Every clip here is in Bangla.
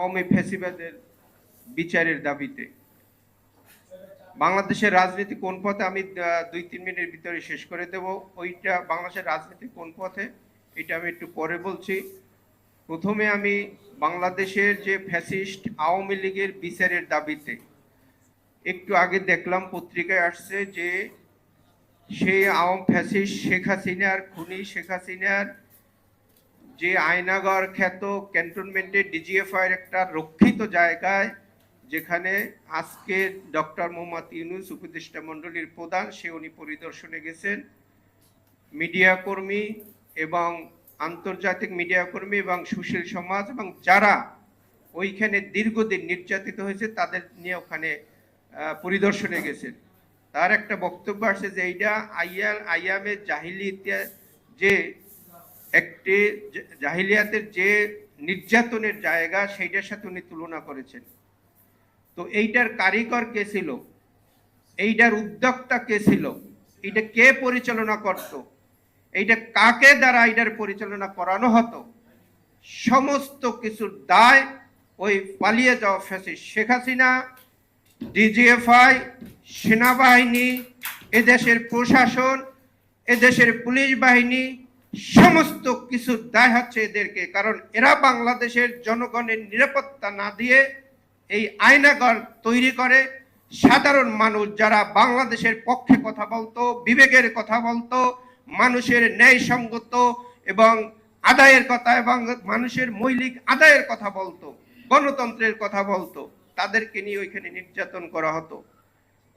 আওয়ামী ফ্যাসিবাদের বিচারের দাবিতে। বাংলাদেশের রাজনীতি কোন পথে? আমি দুই তিন মিনিটের ভিতরে শেষ করে দেব। ওইটা বাংলাদেশের রাজনীতি কোন পথে? এটা আমি একটু পরে বলছি। প্রথমে আমি বাংলাদেশের যে ফ্যাসিস্ট আওয়ামী লীগের বিচারের দাবিতে একটু আগে দেখলাম পত্রিকায় আসছে যে সেই আওয়াম ফ্যাসিস্ট শেখ হাসিনার খুনি শেখ হাসিনার যে আয়নাগর খ্যাত ক্যান্টনমেন্টের ডিজিএফআই এর একটা রক্ষিত জায়গায়, যেখানে আজকে ডক্টর মোহাম্মদ ইউনুস উপদেষ্টা মণ্ডলীর প্রধান, সে উনি পরিদর্শনে গেছেন। মিডিয়া কর্মী এবং আন্তর্জাতিক মিডিয়া কর্মী এবং সুশীল সমাজ এবং যারা ওইখানে দীর্ঘদিন নির্যাতিত হয়েছে, তাদের নিয়ে ওখানে পরিদর্শনে গেছেন। তার একটা বক্তব্য আসে যে এইটা আইয়াল আইয়ামের জাহিলিতে যে একটি জাহিলিয়াতের যে নির্যাতনের জায়গা, সেইটার সাথে উনি তুলনা করেছেন। তো এইটার কারিগর কে ছিল? এইটার উদ্যোক্তা কে ছিল? এইটা কে পরিচালনা করত? এইটা কাকে দ্বারা এইটার পরিচালনা করানো হতো? সমস্ত কিছুর দায় ওই পালিয়ে যাওয়া ফ্যাসিস্ট শেখ হাসিনা, ডিজিএফআই, সেনাবাহিনী, এদেশের প্রশাসন, এদেশের পুলিশ বাহিনী সমস্ত কিছু দায় হচ্ছে এদেরকে, কারণ এরা বাংলাদেশের জনগণের নিরাপত্তা না দিয়ে এই আয়নাগর তৈরি করে। সাধারণ মানুষ যারা বাংলাদেশের পক্ষে কথা বলতো, বিবেকের কথা বলতো, মানুষের ন্যায়সঙ্গত এবং আদায়ের কথা এবং মানুষের মৌলিক আদায়ের কথা বলতো, গণতন্ত্রের কথা বলতো, তাদেরকে নিয়ে ওইখানে নির্যাতন করা হতো।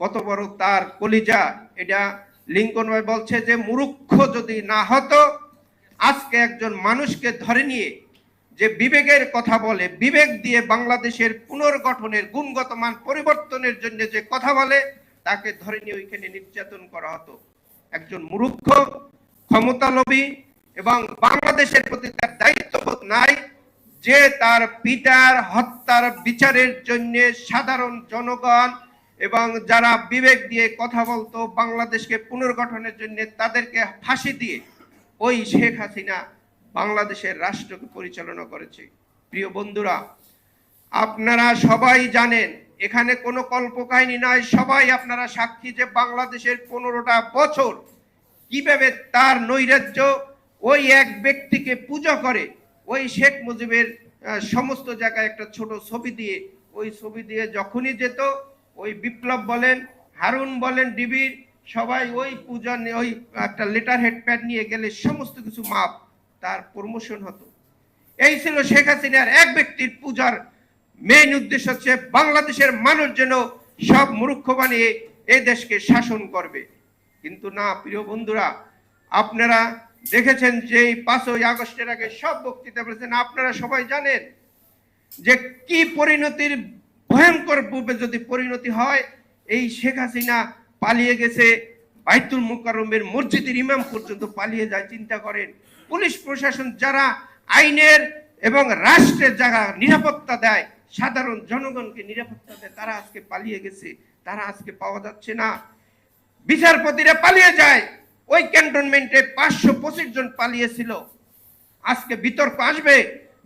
কত বড় তার কলিজা, এটা লিঙ্কন বলছে যে, মুরুক্ষ যদি না হতো আজকে একজন মানুষকে ধরে নিয়ে যে বিবেকের কথা বলে, বিবেক দিয়ে বাংলাদেশের পুনর্গঠনের গুণগত মান পরিবর্তনের জন্য যে কথা বলে, তাকে ধরে নিয়ে ওইখানে নির্যাতন করা হতো। একজন মুরুক্ষ ক্ষমতালোভী এবং বাংলাদেশের প্রতি তার দায়িত্ববোধ নাই যে তার পিতার হত্যার বিচারের জন্য সাধারণ জনগণ এবং যারা বিবেক দিয়ে কথা বলতো, বাংলাদেশকে পুনর্গঠনের জন্য তাদেরকে ফাঁসি দিয়ে ওই শেখ হাসিনা বাংলাদেশের রাষ্ট্রকে পরিচালনা করেছে। প্রিয় বন্ধুরা, আপনারা সবাই জানেন, এখানে কোনো কল্পকাহিনী নয়, সবাই আপনারা সাক্ষী যে বাংলাদেশের পনেরোটা বছর কীভাবে তার নৈরাজ্য ওই এক ব্যক্তিকে পূজা করে, ওই শেখ মুজিবের সমস্ত জায়গায় একটা ছোট ছবি দিয়ে, ওই ছবি দিয়ে যখনই যেত, ওই বিপ্লব বলেন, হারুন বলেন, ডিবির সবাই ওই পূজা ওই একটা লেটার হেড প্যাড নিয়ে গেলে সমস্ত কিছু মাপ, তার প্রমোশন হতো। এই ছিল শেখ হাসিনার এক ব্যক্তির পূজার মেইন উদ্দেশ্য হচ্ছে বাংলাদেশের মানুষ যেন সব মূর্খ বানিয়ে এই দেশকে শাসন করবে। কিন্তু না, প্রিয় বন্ধুরা, আপনারা দেখেছেন যে পাঁচই আগস্টের আগে সব বক্তৃতা বলেছেন, আপনারা সবাই জানেন যে কি পরিণতির ভয়ঙ্কর রূপে যদি পরিণতি হয়, এই শেখ হাসিনা পালিয়ে গেছে। বাইতুল মুকাররমের মসজিদের ইমাম পর্যন্ত পালিয়ে যায়, চিন্তা করেন। পুলিশ প্রশাসন যারা আইনের এবং রাষ্ট্রের যারা নিরাপত্তা দেয়, সাধারণ জনগণকে নিরাপত্তা দেয়, তারা আজকে পালিয়ে গেছে। তারা আজকে পাওয়া যাচ্ছে না। বিচারপতিরা পালিয়ে যায়। ওই ক্যান্টনমেন্টে পাঁচশো পঁচিশ জন পালিয়েছিল। আজকে বিতর্ক আসবে।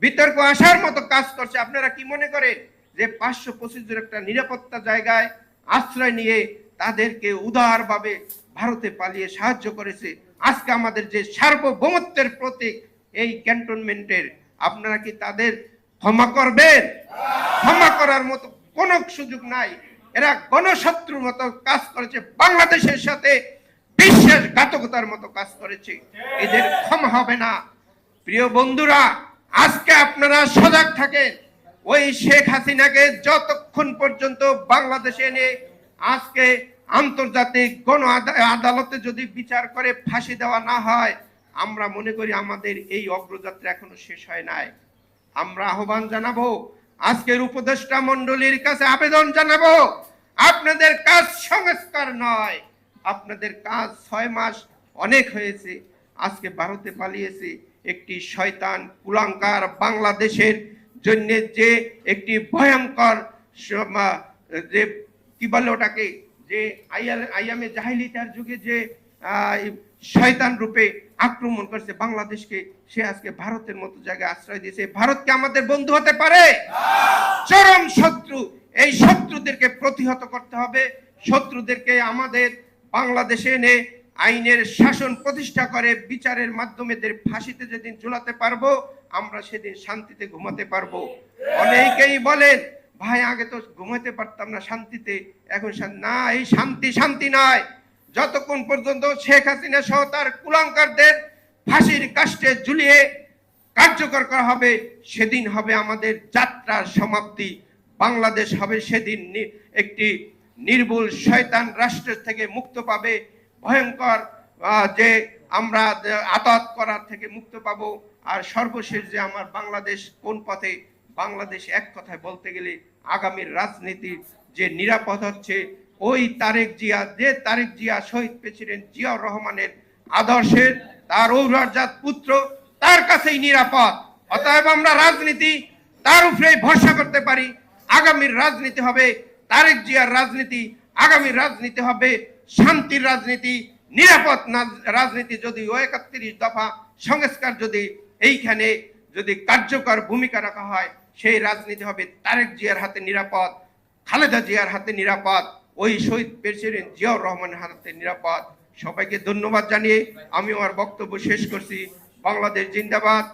বিতর্ক আসার মতো কাজ করছে। আপনারা কি মনে করেন যে পাঁচশো পঁচিশ জন একটা নিরাপত্তা জায়গায় আশ্রয় নিয়ে তাদেরকে উদারভাবে ভারতে পালিয়ে সাহায্য করেছে। আজকে আমাদের যে সার্বভৌমত্বের প্রতীক, এই ক্যান্টনমেন্টের, আপনারা কি তাদের ক্ষমা করবেন? ক্ষমা করার মতো কোনো সুযোগ নাই। এরা গণশত্রুর মতো কাজ করেছে, বাংলাদেশের সাথে বিশ্বাসঘাতকতার মতো কাজ করেছে। এদের ক্ষমা হবে না। প্রিয় বন্ধুরা, আজকে আপনারা সজাগ থাকেন। ওই শেখ হাসিনাকে যতক্ষণ পর্যন্ত বাংলাদেশে এনে আজকে আন্তর্জাতিক গণ আদা- আদালতে যদি বিচার করে ফাঁসি দেওয়া না হয়, আমরা মনে করি আমাদের এই অগ্রযাত্রা এখনও শেষ হয় নাই। আমরা আহ্বান জানাব, আজকের উপদেষ্টা মণ্ডলীর কাছে আবেদন জানাব, আপনাদের কাজ সংস্কার নয়। আপনাদের কাজ ছয় মাস অনেক হয়েছে, আজকে ভারতে পালিয়েছে একটি শয়তান কুলাঙ্কার বাংলাদেশের জন্য যে একটি ভয়ঙ্কর যে কি বলে ওটাকে? যে আইয়াল আইয়ামে জাহিলিতার যুগে যে শয়তান রূপে আক্রমণ করছে বাংলাদেশকে, সে আজকে ভারতের মতো জায়গায় আশ্রয় দিয়েছে। ভারত কি আমাদের বন্ধু হতে পারে? চরম শত্রু। এই শত্রুদেরকে প্রতিহত করতে হবে। শত্রুদেরকে আমাদের বাংলাদেশে এনে আইনের শাসন প্রতিষ্ঠা করে বিচারের মাধ্যমে ফাঁসিতে যেদিন ঝুলাতে পারব, আমরা সেদিন শান্তিতে ঘুমাতে পারব। অনেকেই বলেন ভাই, আগে তো ঘুমাতে পারতাম না শান্তিতে, এখন না এই শান্তি শান্তি নয় যতক্ষণ পর্যন্ত শেখ হাসিনা সহ তার কুলাঙ্কারদের ফাঁসির কাষ্টে ঝুলিয়ে কার্যকর করা হবে, সেদিন হবে আমাদের যাত্রার সমাপ্তি। বাংলাদেশ হবে সেদিন একটি নির্ভুল শয়তান রাষ্ট্র থেকে মুক্ত পাবে। ভয়ঙ্কর যে আমরা আতাত করার থেকে মুক্ত পাবো। আর সর্বশেষ যে আমার বাংলাদেশ কোন পথে বাংলাদেশ এক কথায় বলতে গেলে আগামীর রাজনীতির যে নিরাপদ হচ্ছে, ওই তারেক জিয়া, যে তারেক জিয়া শহীদ প্রেসিডেন্ট জিয়াউর রহমানের আদর্শের, তার ঔরজাত পুত্র, তার কাছেই নিরাপদ। অতএব আমরা রাজনীতি, তার উপরে ভরসা করতে পারি। আগামীর রাজনীতি হবে তারেক জিয়ার রাজনীতি আগামী রাজনীতি হবে শান্তির রাজনীতি, নিরাপদ রাজনীতি যদি একত্রিশ দফা সংস্কার যদি এইখানে যদি কার্যকর ভূমিকা রাখা হয় সেই রাজনীতি হবে তারেক জিয়ার হাতে নিরাপদ, খালেদা জিয়ার হাতে নিরাপদ, ওই শহীদ প্রেসিডেন্ট জিয়াউর রহমানের হাতে নিরাপদ। সবাইকে ধন্যবাদ জানিয়ে আমি আমার বক্তব্য শেষ করছি। বাংলাদেশ জিন্দাবাদ,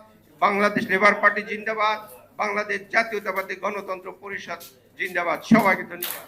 বাংলাদেশ লেবার পার্টি জিন্দাবাদ, বাংলাদেশ জাতীয়তাবাদী গণতন্ত্র পরিষদ জিন্দাবাদ। সবাইকে ধন্যবাদ।